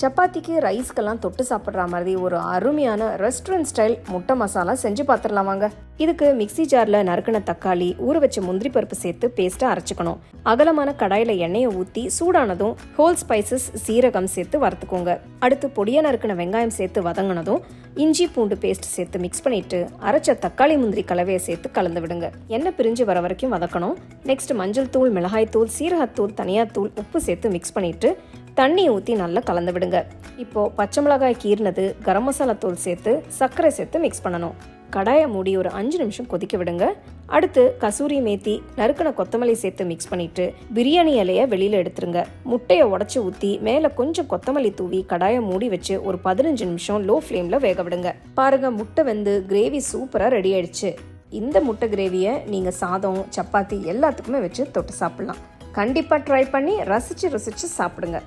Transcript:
சப்பாத்திக்கு ரைஸ்க்கெல்லாம் தொட்டு சாப்பிட்ற மாதிரி ஒரு அருமையான ரெஸ்டாரண்ட் ஸ்டைல் முட்டை மசாலா செஞ்சு பார்த்துடலாம் வாங்க. இதுக்கு மிக்ஸி ஜாரில் நறுக்கின தக்காளி ஊற வச்ச முந்திரி பருப்பு சேர்த்து பேஸ்ட்டாக அரைச்சிக்கணும். அகலமான கடாயில் எண்ணெயை ஊற்றி சூடானதும் ஹோல் ஸ்பைசஸ் சீரகம் சேர்த்து வறுத்துக்கோங்க. அடுத்து பொடியாக நறுக்கின வெங்காயம் சேர்த்து வதங்கினதும் இஞ்சி பூண்டு பேஸ்ட் சேர்த்து மிக்ஸ் பண்ணிட்டு அரைச்ச தக்காளி முந்திரி கலவையை சேர்த்து கலந்து விடுங்க. எண்ணெய் பிரிஞ்சு வர வரைக்கும் வதக்கணும். நெக்ஸ்ட் மஞ்சள் தூள் மிளகாய் தூள் சீரகத்தூள் தனியாத்தூள் உப்பு சேர்த்து மிக்ஸ் பண்ணிட்டு தண்ணி ஊற்றி நல்லா கலந்து விடுங்க. இப்போது பச்சை மிளகாய் கீர்னது கரம் மசாலா தூள் சேர்த்து சர்க்கரை சேர்த்து மிக்ஸ் பண்ணணும். கடாயை மூடி ஒரு அஞ்சு நிமிஷம் கொதிக்க விடுங்க. அடுத்து கசூரி மேத்தி நறுக்கின கொத்தமல்லி சேர்த்து மிக்ஸ் பண்ணிட்டு பிரியாணி இலையை வெளியில் எடுத்துருங்க. முட்டையை உடச்சி ஊற்றி மேலே கொஞ்சம் கொத்தமல்லி தூவி கடாயை மூடி வச்சு ஒரு பதினஞ்சு நிமிஷம் லோ ஃப்ளேமில் வேக விடுங்க. பாருங்க முட்டை வெந்து கிரேவி சூப்பராக ரெடி ஆயிடுச்சு. இந்த முட்டை கிரேவியை நீங்கள் சாதம் சப்பாத்தி எல்லாத்துக்குமே வச்சு தொட்டு சாப்பிட்லாம். கண்டிப்பாக ட்ரை பண்ணி ரசித்து ரசித்து சாப்பிடுங்க.